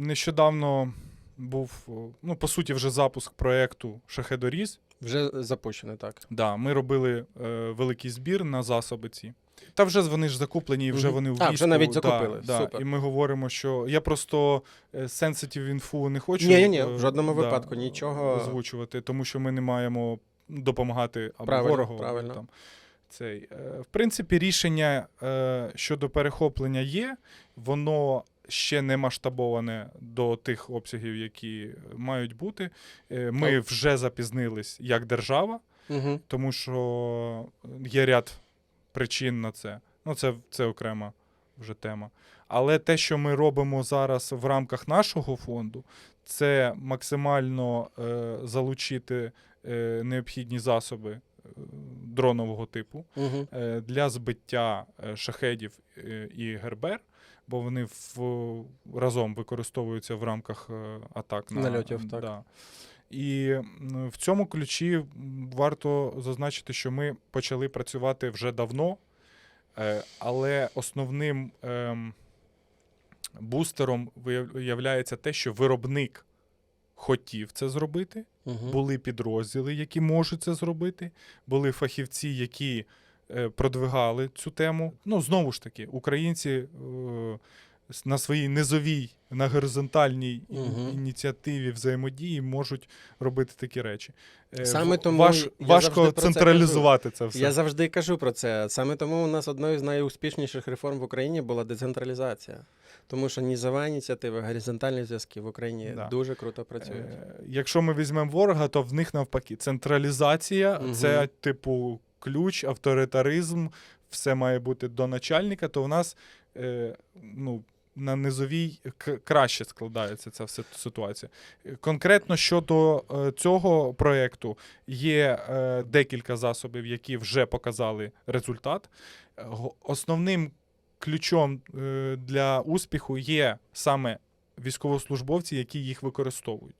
нещодавно був, ну, по суті, вже запуск проєкту Шахедоріз. Вже запущено, так. Да, ми робили е, великий збір на засоби ці. Та вже вони ж закуплені, і вже вони в А, вже навіть закупили. Да, Супер. І ми говоримо, що я просто sensitive інфу не хочу Ні-ні-ні, е, в жодному да, випадку нічого. озвучувати, тому що ми не маємо допомагати або Правильно, ворогу. правильно. Там, цей. Е, В принципі, рішення е, щодо перехоплення є, воно ще не масштабоване до тих обсягів, які мають бути. Е, Ми Так. вже запізнились як держава Угу. тому що є ряд причин на це. Ну, це, це окрема вже тема. Але те, що ми робимо зараз в рамках нашого фонду, це максимально е, залучити е, необхідні засоби дронового типу Угу. для збиття е, шахедів е, і гербер, бо вони в, разом використовуються в рамках атак на Нальотів, так. Да. І в цьому ключі варто зазначити, що ми почали працювати вже давно, але основним ем, бустером виявляється те, що виробник хотів це зробити. Угу. Були підрозділи, які можуть це зробити. Були фахівці, які е, продвигали цю тему. Ну, знову ж таки, українці е, на своїй низовій, на горизонтальній Мгм. ініціативі взаємодії можуть робити такі речі. Е, Саме тому важ, важко про це централізувати це, все. Я завжди кажу про це. Саме тому у нас одною з найуспішніших реформ в Україні була децентралізація. Тому що нізова ініціатива, горизонтальні зв'язки в Україні Да. дуже круто працюють. Е, Якщо ми візьмемо ворога, то в них навпаки централізація Мгм. це типу ключ, авторитаризм, все має бути до начальника, то в нас е, ну, на низовій краще складається ця ситуація. Конкретно щодо е, цього проєкту є е, декілька засобів, які вже показали результат. Основним ключом е, для успіху є саме військовослужбовці, які їх використовують.